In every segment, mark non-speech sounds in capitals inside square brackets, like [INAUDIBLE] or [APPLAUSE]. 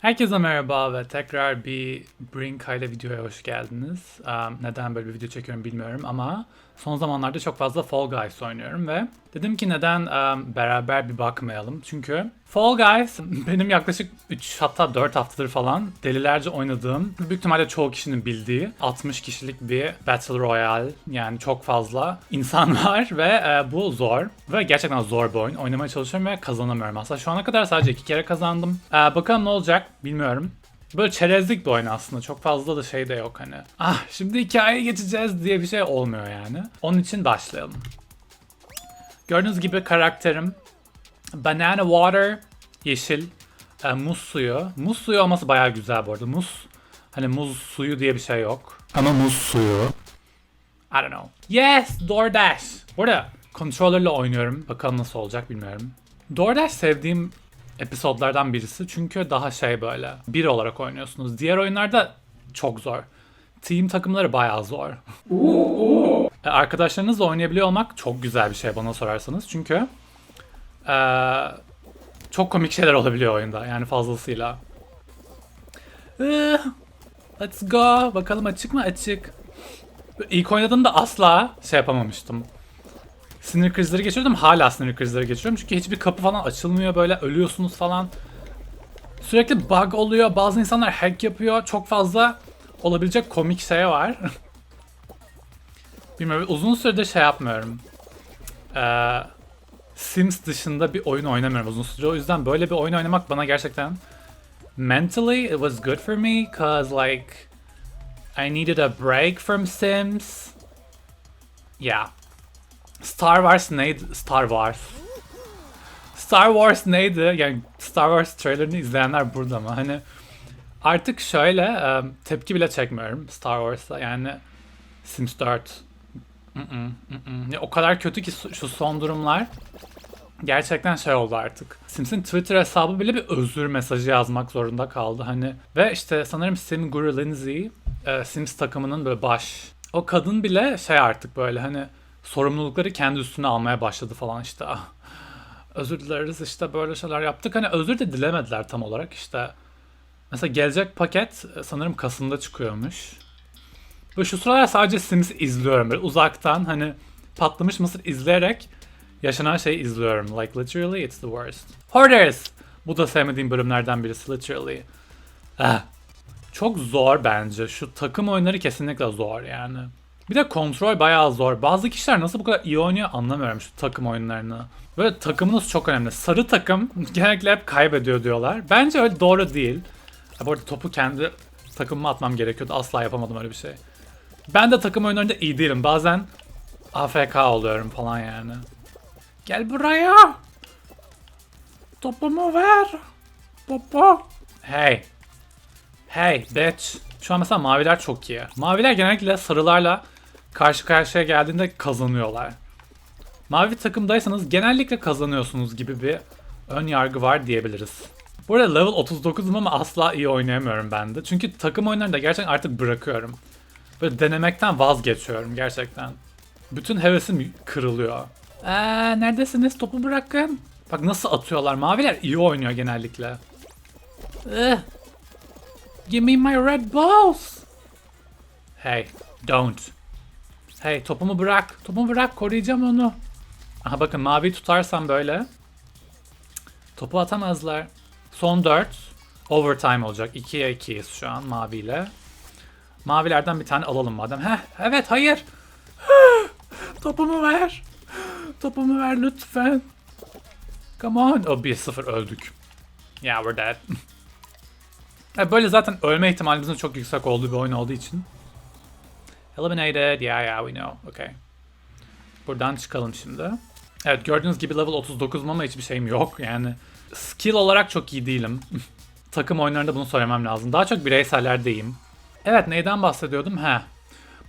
Herkese merhaba ve tekrar bir Brink ile videoya hoş geldiniz. Um, neden böyle bir video çekiyorum bilmiyorum ama son zamanlarda çok fazla Fall Guys oynuyorum ve dedim ki neden um, beraber bir bakmayalım. Çünkü Fall Guys benim yaklaşık 3 hatta 4 haftadır falan delilerce oynadığım, büyük ihtimalle çoğu kişinin bildiği 60 kişilik bir Battle Royale yani çok fazla insan [LAUGHS] var ve e, bu zor ve gerçekten zor bir oyun. Oynamaya çalışıyorum ve kazanamıyorum aslında. Şu ana kadar sadece iki kere kazandım. E, bakalım ne olacak bilmiyorum. Böyle çerezlik bir oyun aslında. Çok fazla da şey de yok hani. Ah şimdi hikayeye geçeceğiz diye bir şey olmuyor yani. Onun için başlayalım. Gördüğünüz gibi karakterim Banana Water yeşil. E, muz suyu. Muz suyu olması bayağı güzel bu arada. Muz hani muz suyu diye bir şey yok. Ama muz suyu. I don't know. Yes, DoorDash. Bu arada controller'la oynuyorum. Bakalım nasıl olacak bilmiyorum. DoorDash sevdiğim episodlardan birisi. Çünkü daha şey böyle bir olarak oynuyorsunuz. Diğer oyunlarda çok zor. Team takımları bayağı zor. E, Arkadaşlarınızla oynayabiliyor olmak çok güzel bir şey bana sorarsanız. Çünkü eee, çok komik şeyler olabiliyor oyunda yani fazlasıyla. Eh, Let's go. Bakalım açık mı? Açık. İlk oynadığımda asla şey yapamamıştım. Sinir krizleri geçiriyordum. Hala sinir krizleri geçiriyorum. Çünkü hiçbir kapı falan açılmıyor böyle. Ölüyorsunuz falan. Sürekli bug oluyor. Bazı insanlar hack yapıyor. Çok fazla olabilecek komik şey var. [LAUGHS] Bilmiyorum. Uzun süredir şey yapmıyorum. Ee, Sims dışında bir oyun oynamıyorum uzun süre. O yüzden böyle bir oyun oynamak bana gerçekten mentally it was good for me cause like I needed a break from Sims. Yeah. Star Wars neydi? Star Wars. Star Wars neydi? Yani Star Wars trailerini izleyenler burada mı? Hani artık şöyle tepki bile çekmiyorum Star Wars'a. Yani Sims 4. Ya o kadar kötü ki şu son durumlar gerçekten şey oldu artık. Sims'in Twitter hesabı bile bir özür mesajı yazmak zorunda kaldı hani. Ve işte sanırım Sim Guru Lindsay e, Sims takımının böyle baş. O kadın bile şey artık böyle hani sorumlulukları kendi üstüne almaya başladı falan işte. Ah, özür dileriz işte böyle şeyler yaptık. Hani özür de dilemediler tam olarak işte. Mesela gelecek paket e, sanırım Kasım'da çıkıyormuş. Ve şu sıralar sadece Sims izliyorum böyle uzaktan hani patlamış mısır izleyerek yaşanan şeyi izliyorum. Like literally it's the worst. Hoarders! Bu da sevmediğim bölümlerden birisi literally. Ah. Çok zor bence. Şu takım oyunları kesinlikle zor yani. Bir de kontrol bayağı zor. Bazı kişiler nasıl bu kadar iyi oynuyor anlamıyorum şu takım oyunlarını. Böyle takımınız çok önemli. Sarı takım [LAUGHS] genellikle hep kaybediyor diyorlar. Bence öyle doğru değil. Ha, bu arada topu kendi takımıma atmam gerekiyordu. Asla yapamadım öyle bir şey. Ben de takım oyunlarında iyi değilim. Bazen AFK oluyorum falan yani. Gel buraya. Topumu ver. Topu. Hey. Hey bitch. Şu an mesela maviler çok iyi. Maviler genellikle sarılarla karşı karşıya geldiğinde kazanıyorlar. Mavi takımdaysanız genellikle kazanıyorsunuz gibi bir ön yargı var diyebiliriz. Bu arada level 39'um ama asla iyi oynayamıyorum ben de. Çünkü takım oyunlarında gerçekten artık bırakıyorum. Böyle denemekten vazgeçiyorum gerçekten. Bütün hevesim kırılıyor. Eee neredesiniz? Topu bırakın. Bak nasıl atıyorlar. Maviler iyi oynuyor genellikle. Ugh. Give me my red balls. Hey, don't. Hey, topumu bırak. Topumu bırak, koruyacağım onu. Aha bakın mavi tutarsam böyle. Topu atamazlar. Son 4. Overtime olacak. 2'ye 2'yiz şu an maviyle. Mavilerden bir tane alalım madem. Heh, evet, hayır. [GASPS] Topumu ver. [GASPS] Topumu ver lütfen. Come on. Oh, 1-0 öldük. Yeah, we're dead. [LAUGHS] Böyle zaten ölme ihtimalimizin çok yüksek olduğu bir oyun olduğu için. Eliminated. Yeah, yeah, we know. Okay. Buradan çıkalım şimdi. Evet gördüğünüz gibi level 39 ama hiçbir şeyim yok. Yani skill olarak çok iyi değilim. [LAUGHS] Takım oyunlarında bunu söylemem lazım. Daha çok bireysellerdeyim. Evet neyden bahsediyordum? He.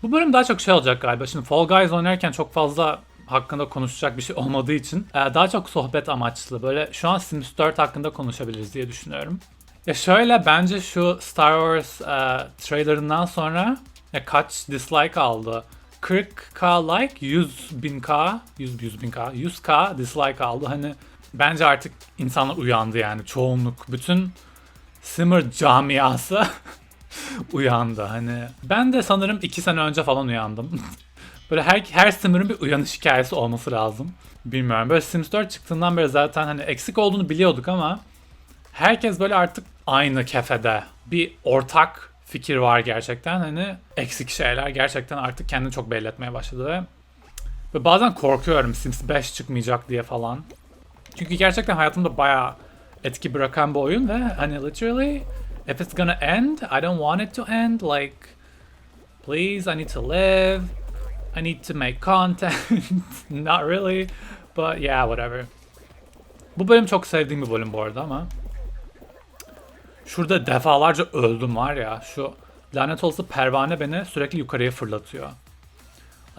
Bu bölüm daha çok şey olacak galiba. Şimdi Fall Guys oynarken çok fazla hakkında konuşacak bir şey [LAUGHS] olmadığı için e, daha çok sohbet amaçlı. Böyle şu an Sims 4 hakkında konuşabiliriz diye düşünüyorum. Ya şöyle bence şu Star Wars e, trailerından sonra ya kaç dislike aldı? 40k like, 100 bin k, 100 100 bin k, 100k dislike aldı. Hani bence artık insanlar uyandı yani çoğunluk. Bütün Simmer camiası [LAUGHS] uyandı. Hani ben de sanırım iki sene önce falan uyandım. [LAUGHS] Böyle her, her Simmer'ın bir uyanış hikayesi olması lazım. Bilmiyorum. Böyle Sims 4 çıktığından beri zaten hani eksik olduğunu biliyorduk ama herkes böyle artık aynı kefede. Bir ortak fikir var gerçekten. Hani eksik şeyler gerçekten artık kendini çok belli etmeye başladı ve bazen korkuyorum Sims 5 çıkmayacak diye falan. Çünkü gerçekten hayatımda bayağı etki bırakan bir oyun ve hani literally if it's gonna end, I don't want it to end. Like please, I need to live. I need to make content. [LAUGHS] Not really. But yeah, whatever. Bu bölüm çok sevdiğim bir bölüm bu arada ama. Şurada defalarca öldüm var ya. Şu lanet olası pervane beni sürekli yukarıya fırlatıyor.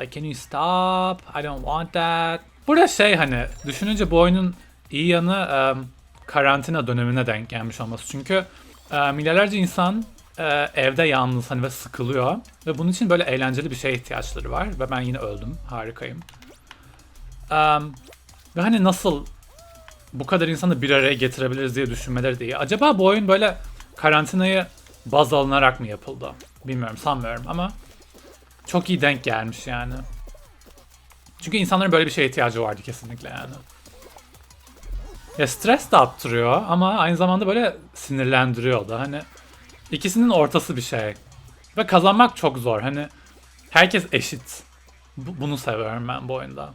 Like can you stop? I don't want that. Burada şey hani düşününce bu oyunun iyi yanı um, karantina dönemine denk gelmiş olması. Çünkü e, milyarlarca insan e, evde yalnız hani ve sıkılıyor. Ve bunun için böyle eğlenceli bir şeye ihtiyaçları var. Ve ben yine öldüm. Harikayım. Um, ve hani nasıl bu kadar insanı bir araya getirebiliriz diye düşünmeleri de iyi. Acaba bu oyun böyle karantinayı baz alınarak mı yapıldı? Bilmiyorum sanmıyorum ama çok iyi denk gelmiş yani. Çünkü insanların böyle bir şeye ihtiyacı vardı kesinlikle yani. Ya stres de attırıyor ama aynı zamanda böyle sinirlendiriyor da hani ikisinin ortası bir şey. Ve kazanmak çok zor. Hani herkes eşit. Bu- bunu seviyorum ben bu oyunda.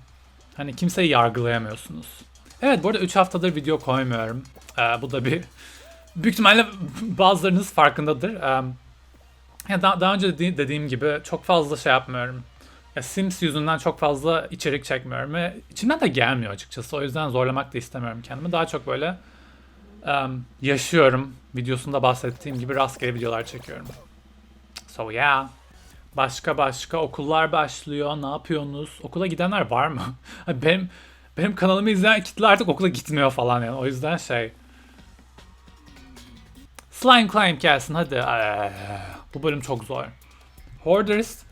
Hani kimseyi yargılayamıyorsunuz. Evet bu arada 3 haftadır video koymuyorum. Ee, bu da bir büyük ihtimalle [LAUGHS] bazılarınız farkındadır. Ee, daha, daha önce dedi- dediğim gibi çok fazla şey yapmıyorum. Sims yüzünden çok fazla içerik çekmiyorum ve içimden de gelmiyor açıkçası. O yüzden zorlamak da istemiyorum kendimi. Daha çok böyle em, yaşıyorum. Videosunda bahsettiğim gibi rastgele videolar çekiyorum. So yeah. Başka başka okullar başlıyor. Ne yapıyorsunuz? Okula gidenler var mı? [LAUGHS] Benim benim kanalımı izleyen kitle artık okula gitmiyor falan yani. O yüzden şey. Slime Climb gelsin hadi. Ee, bu bölüm çok zor. Hoarders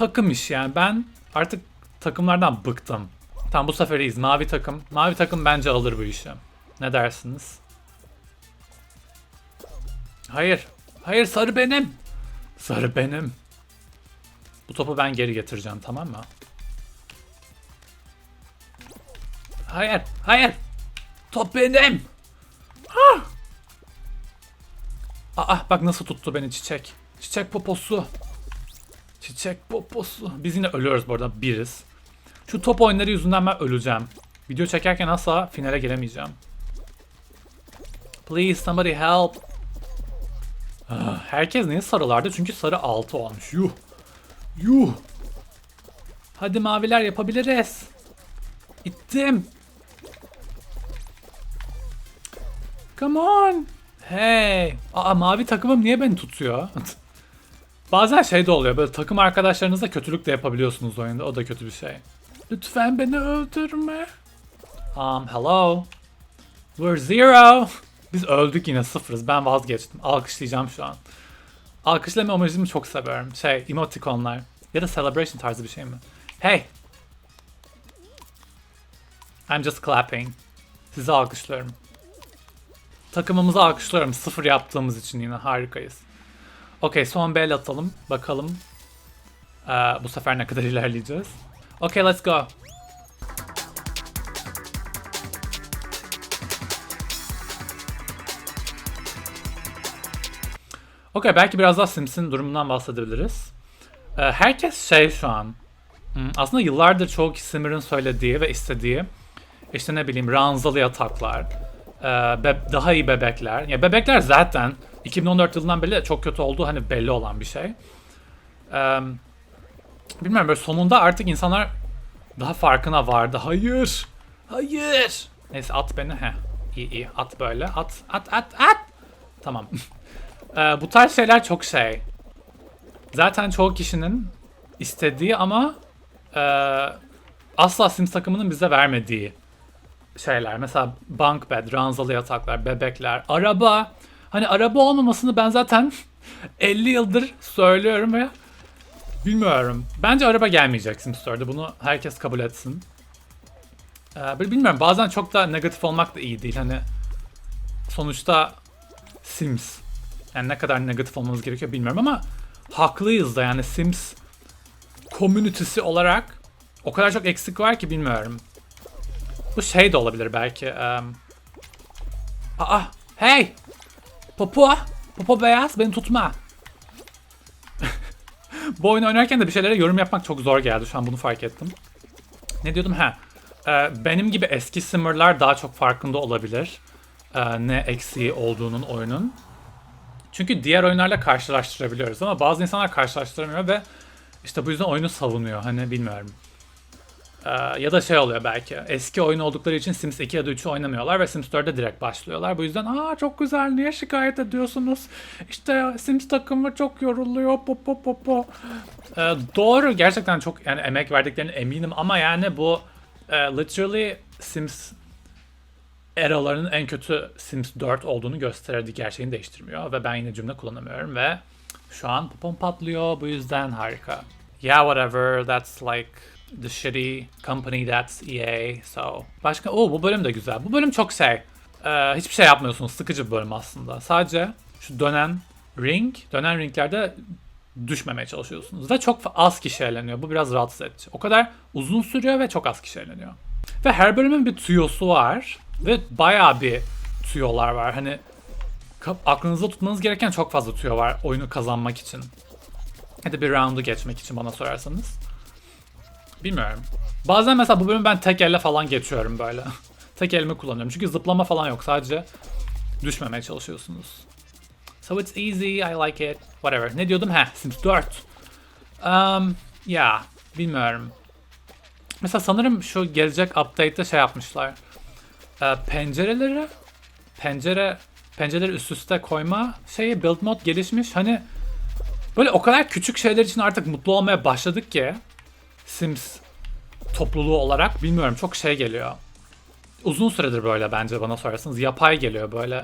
takım iş yani. Ben artık takımlardan bıktım. Tamam bu sefer. Mavi takım. Mavi takım bence alır bu işi. Ne dersiniz? Hayır. Hayır sarı benim. Sarı benim. Bu topu ben geri getireceğim tamam mı? Hayır. Hayır. Top benim. Ah. Aa bak nasıl tuttu beni çiçek. Çiçek poposu. Çiçek poposu. Biz yine ölüyoruz bu biriz. Şu top oyunları yüzünden ben öleceğim. Video çekerken asla finale gelemeyeceğim. Please somebody help. Ah, Herkes niye sarılardı? Çünkü sarı 6 olmuş. Yuh. Yuh. Hadi maviler yapabiliriz. İttim. Come on. Hey. Aa mavi takımım niye beni tutuyor? [LAUGHS] Bazen şey de oluyor böyle takım arkadaşlarınızla kötülük de yapabiliyorsunuz oyunda. O da kötü bir şey. Lütfen beni öldürme. Um, hello. We're zero. Biz öldük yine sıfırız. Ben vazgeçtim. Alkışlayacağım şu an. Alkışlama emojimi çok seviyorum. Şey, emotikonlar. Ya da celebration tarzı bir şey mi? Hey. I'm just clapping. Sizi alkışlıyorum. Takımımızı alkışlıyorum. Sıfır yaptığımız için yine harikayız. Okey son bel atalım. Bakalım ee, bu sefer ne kadar [LAUGHS] ilerleyeceğiz. Okay let's go. Okey belki biraz daha Sims'in durumundan bahsedebiliriz. Ee, herkes şey şu an. hmm, Aslında yıllardır çoğu kişi Simmer'ın söylediği ve istediği işte ne bileyim ranzalı yataklar, e, be- daha iyi bebekler. Ya bebekler zaten 2014 yılından beri çok kötü olduğu hani belli olan bir şey. E, bilmiyorum böyle sonunda artık insanlar daha farkına vardı. Hayır. Hayır. Neyse at beni. He. İyi iyi at böyle. At at at at. Tamam. [LAUGHS] E, bu tarz şeyler çok şey. Zaten çoğu kişinin istediği ama e, asla Sims takımının bize vermediği şeyler. Mesela bunk bed, ranzalı yataklar, bebekler, araba. Hani araba olmamasını ben zaten [LAUGHS] 50 yıldır söylüyorum ve bilmiyorum. Bence araba gelmeyecek Sims 4'e. Bunu herkes kabul etsin. Ee, bilmiyorum bazen çok da negatif olmak da iyi değil. Hani sonuçta Sims. Yani ne kadar negatif olmamız gerekiyor bilmiyorum ama haklıyız da yani Sims komünitesi olarak o kadar çok eksik var ki bilmiyorum. Bu şey de olabilir belki. em, Aa, hey! Popo! Popo beyaz beni tutma. Bu oyunu oynarken de bir şeylere yorum yapmak çok zor geldi. Şu an bunu fark ettim. Ne diyordum? Ha. Ee, benim gibi eski simmerlar daha çok farkında olabilir. Ee, ne eksiği olduğunun oyunun. Çünkü diğer oyunlarla karşılaştırabiliyoruz ama bazı insanlar karşılaştıramıyor ve işte bu yüzden oyunu savunuyor. Hani bilmiyorum. Ee, ya da şey oluyor belki. Eski oyun oldukları için Sims 2 ya da 3'ü oynamıyorlar ve Sims 4'e direkt başlıyorlar. Bu yüzden aa çok güzel niye şikayet ediyorsunuz? İşte Sims takımı çok yoruluyor. Po po po po. Ee, doğru gerçekten çok yani emek verdiklerine eminim ama yani bu e, literally Sims eralarının en kötü Sims 4 olduğunu gösterdiği gerçeğini değiştirmiyor ve ben yine cümle kullanamıyorum ve şu an popom patlıyor bu yüzden harika. Yeah whatever that's like the shitty company that's EA so. Başka o bu bölüm de güzel. Bu bölüm çok şey. e, hiçbir şey yapmıyorsunuz. Sıkıcı bir bölüm aslında. Sadece şu dönen ring, dönen ringlerde düşmemeye çalışıyorsunuz. Ve çok az kişi eğleniyor. Bu biraz rahatsız edici. O kadar uzun sürüyor ve çok az kişi eğleniyor. Ve her bölümün bir tüyosu var. Ve bayağı bir tüyolar var. Hani aklınızda tutmanız gereken çok fazla tüyo var oyunu kazanmak için. Ya da bir roundu geçmek için bana sorarsanız. Bilmiyorum. Bazen mesela bu bölümü ben tek elle falan geçiyorum böyle. [LAUGHS] tek elimi kullanıyorum. Çünkü zıplama falan yok. Sadece düşmemeye çalışıyorsunuz. So it's easy, I like it. Whatever. Ne diyordum? Heh, Sims 4. Um, ya, bilmiyorum. Mesela sanırım şu gelecek update'te şey yapmışlar. Ee, pencereleri pencere pencereleri üst üste koyma şeyi build mod gelişmiş. Hani böyle o kadar küçük şeyler için artık mutlu olmaya başladık ki Sims topluluğu olarak bilmiyorum çok şey geliyor. Uzun süredir böyle bence bana sorarsanız yapay geliyor böyle.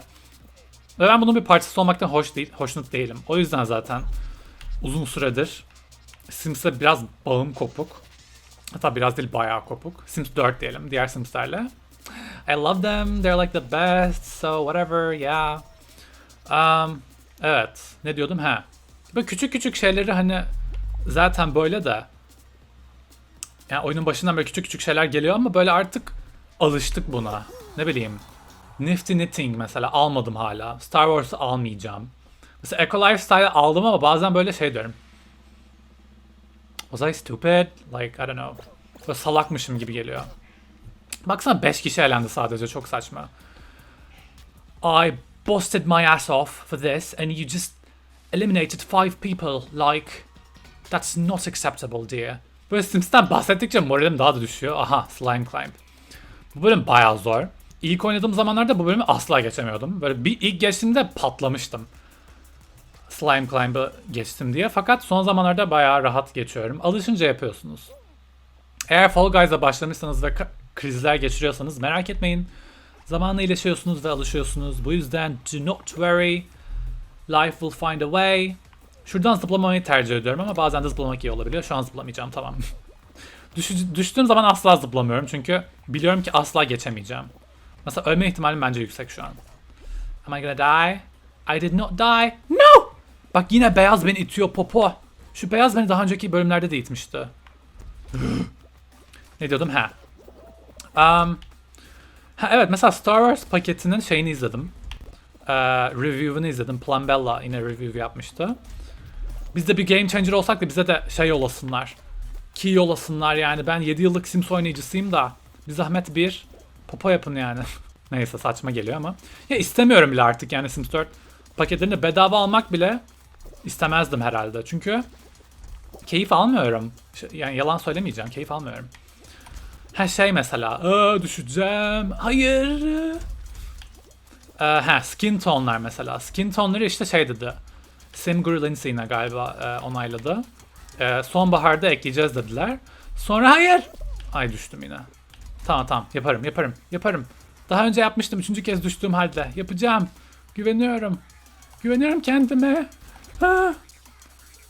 Ve ben bunun bir parçası olmaktan hoş değil, hoşnut değilim. O yüzden zaten uzun süredir Sims'e biraz bağım kopuk. Hatta biraz değil bayağı kopuk. Sims 4 diyelim diğer Sims'lerle. I love them. They're like the best. So whatever. Yeah. Um, evet. Ne diyordum? Ha. Böyle küçük küçük şeyleri hani zaten böyle de yani oyunun başından böyle küçük küçük şeyler geliyor ama böyle artık alıştık buna. Ne bileyim. Nifty Knitting mesela almadım hala. Star Wars'ı almayacağım. Mesela Eco Lifestyle aldım ama bazen böyle şey diyorum. Was I stupid? Like I don't know. Böyle salakmışım gibi geliyor. Baksana 5 kişi elendi sadece çok saçma. I busted my ass off for this and you just eliminated five people. Like that's not acceptable dear. Böyle Sims'ten bahsettikçe moralim daha da düşüyor. Aha Slime Climb. Bu bölüm bayağı zor. İlk oynadığım zamanlarda bu bölümü asla geçemiyordum. Böyle bir ilk geçtiğimde patlamıştım. Slime Climb'ı geçtim diye. Fakat son zamanlarda bayağı rahat geçiyorum. Alışınca yapıyorsunuz. Eğer Fall Guys'a başlamışsanız ve krizler geçiriyorsanız merak etmeyin. Zamanla iyileşiyorsunuz ve alışıyorsunuz. Bu yüzden do not worry. Life will find a way. Şuradan zıplamayı tercih ediyorum ama bazen de zıplamak iyi olabiliyor. Şu an zıplamayacağım tamam. [LAUGHS] Düş- düştüğüm zaman asla zıplamıyorum çünkü biliyorum ki asla geçemeyeceğim. Mesela ölme ihtimalim bence yüksek şu an. Am I gonna die? I did not die. No! Bak yine beyaz beni itiyor popo. Şu beyaz beni daha önceki bölümlerde de itmişti. [GASPS] ne diyordum? Ha. Um, ha evet mesela Star Wars paketinin şeyini izledim. Ee, review'unu izledim. Plambella yine review yapmıştı. Biz de bir game changer olsak da bize de şey yolasınlar. Key yolasınlar yani. Ben 7 yıllık Sims oynayıcısıyım da. Bir zahmet bir popo yapın yani. [LAUGHS] Neyse saçma geliyor ama. Ya istemiyorum bile artık yani Sims 4 paketlerini bedava almak bile istemezdim herhalde. Çünkü keyif almıyorum. Yani yalan söylemeyeceğim. Keyif almıyorum. Ha şey mesela. Aa, düşeceğim. Hayır. Ee, ha skin tonlar mesela. Skin tonları işte şey dedi. Lindsay yine galiba e, onayladı. E, sonbaharda ekleyeceğiz dediler. Sonra hayır. Ay düştüm yine. Tamam tamam yaparım yaparım yaparım. Daha önce yapmıştım üçüncü kez düştüğüm halde. Yapacağım. Güveniyorum. Güveniyorum kendime. Ha.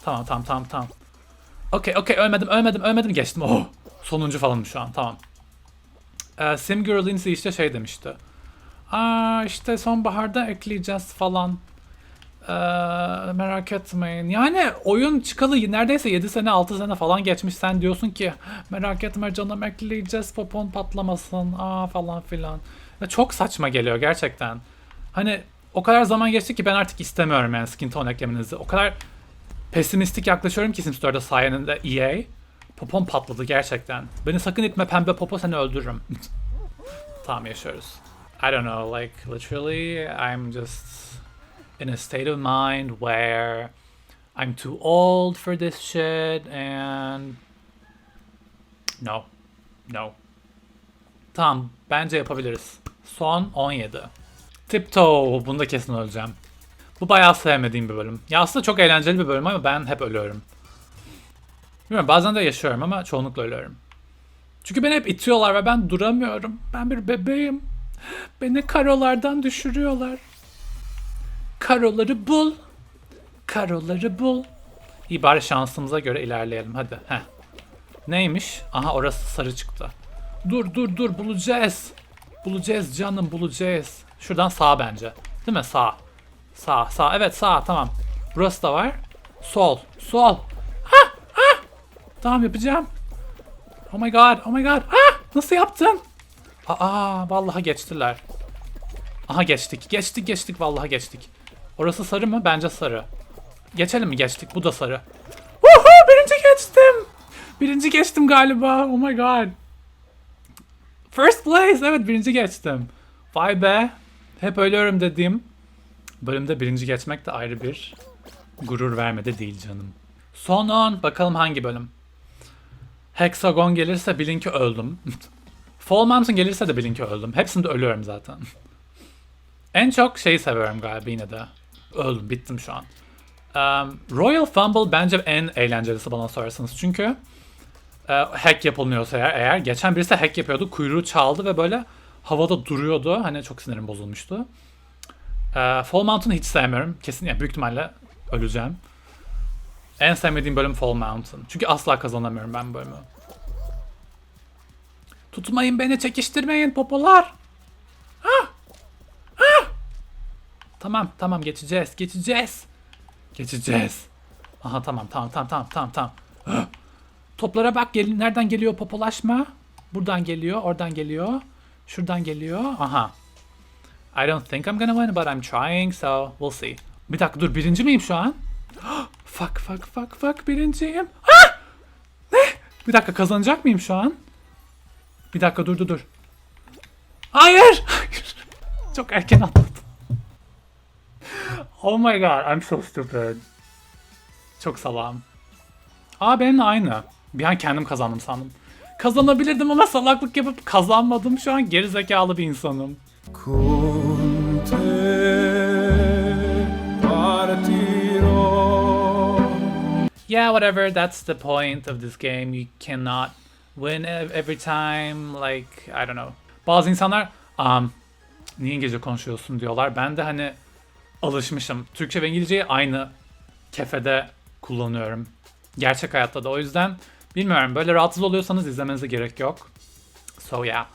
Tamam tamam tamam tamam. Okey okey ölmedim ölmedim ölmedim geçtim. Oh. Sonuncu falanım şu an tamam. Ee, Sim Girl Lindsay işte şey demişti. Aa işte sonbaharda ekleyeceğiz falan. Ee, merak etmeyin. Yani oyun çıkalı neredeyse 7 sene 6 sene falan geçmiş. Sen diyorsun ki merak etme canım ekleyeceğiz popon patlamasın aa falan filan. Ya çok saçma geliyor gerçekten. Hani o kadar zaman geçti ki ben artık istemiyorum yani skin tone eklemenizi. O kadar pesimistik yaklaşıyorum ki Sims 4'e sayende EA. Popon patladı gerçekten. Beni sakın itme pembe popo seni öldürürüm. [LAUGHS] tamam yaşıyoruz. I don't know like literally I'm just in a state of mind where I'm too old for this shit and no. No. Tamam bence yapabiliriz. Son 17. Tiptoe. Bunda kesin öleceğim. Bu bayağı sevmediğim bir bölüm. Ya aslında çok eğlenceli bir bölüm ama ben hep ölüyorum. Bilmiyorum bazen de yaşıyorum ama çoğunlukla ölüyorum. Çünkü beni hep itiyorlar ve ben duramıyorum. Ben bir bebeğim. Beni karolardan düşürüyorlar. Karoları bul. Karoları bul. İyi bari şansımıza göre ilerleyelim hadi. Heh. Neymiş? Aha orası sarı çıktı. Dur dur dur bulacağız. Bulacağız canım bulacağız. Şuradan sağ bence. Değil mi? Sağ. Sağ sağ. Evet sağ tamam. Burası da var. Sol. Sol. Ha ha. Tamam yapacağım. Oh my god. Oh my god. Ha! Nasıl yaptın? Aa vallahi geçtiler. Aha geçtik. Geçtik geçtik vallahi geçtik. Orası sarı mı? Bence sarı. Geçelim mi? Geçtik. Bu da sarı. Woohoo! Birinci geçtim. Birinci geçtim galiba. Oh my god. First place. Evet birinci geçtim. Vay be. Hep ölüyorum dediğim bölümde birinci geçmek de ayrı bir gurur vermedi değil canım. Son 10. Bakalım hangi bölüm? Hexagon gelirse bilin ki öldüm. [LAUGHS] Fall Mountain gelirse de bilin ki öldüm. Hepsinde ölüyorum zaten. [LAUGHS] en çok şeyi seviyorum galiba yine de. Öldüm, bittim şu an. Um, Royal Fumble bence en eğlencelisi bana sorarsanız. Çünkü e, hack yapılmıyorsa eğer, eğer geçen birisi hack yapıyordu kuyruğu çaldı ve böyle havada duruyordu hani çok sinirim bozulmuştu. E, Fall Mountain'ı hiç sevmiyorum kesin yani büyük ihtimalle öleceğim. En sevmediğim bölüm Fall Mountain. Çünkü asla kazanamıyorum ben bu bölümü. Tutmayın beni çekiştirmeyin popolar. Ah! Ah! Tamam tamam geçeceğiz geçeceğiz. Geçeceğiz. Aha tamam tamam tamam tamam tamam tamam. [GASPS] Toplara bak gel nereden geliyor popolaşma? Buradan geliyor, oradan geliyor. Şuradan geliyor. Aha. I don't think I'm gonna win but I'm trying so we'll see. Bir dakika dur birinci miyim şu an? [GASPS] fuck fuck fuck fuck birinciyim. [GASPS] Ne? Bir dakika kazanacak mıyım şu an? Bir dakika dur dur dur. Hayır. [LAUGHS] Çok erken atladım. Oh my god I'm so stupid. Çok salağım. Aa benimle aynı. Bir an kendim kazandım sandım. Kazanabilirdim ama salaklık yapıp kazanmadım. Şu an geri zekalı bir insanım. Yeah, whatever. That's the point of this game. You cannot win ev- every time. Like, I don't know. Bazı insanlar um, niye İngilizce konuşuyorsun diyorlar. Ben de hani alışmışım. Türkçe ve İngilizceyi aynı kefede kullanıyorum. Gerçek hayatta da. O yüzden bilmiyorum. Böyle rahatsız oluyorsanız izlemenize gerek yok. So yeah.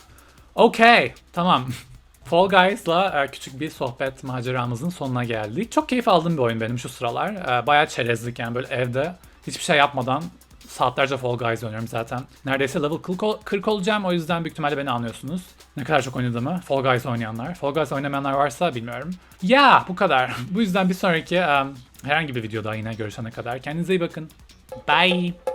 Okay. Tamam. [LAUGHS] Fall Guys'la e, küçük bir sohbet maceramızın sonuna geldik. Çok keyif aldığım bir oyun benim şu sıralar. E, Bayağı çerezlik yani böyle evde hiçbir şey yapmadan saatlerce Fall Guys oynuyorum zaten. Neredeyse level 40, ol- 40 olacağım o yüzden büyük ihtimalle beni anlıyorsunuz. Ne kadar çok oynadığımı. Fall Guys oynayanlar. Fall Guys oynamayanlar varsa bilmiyorum. Ya bu kadar. bu yüzden bir sonraki e, herhangi bir videoda yine görüşene kadar kendinize iyi bakın. Bye.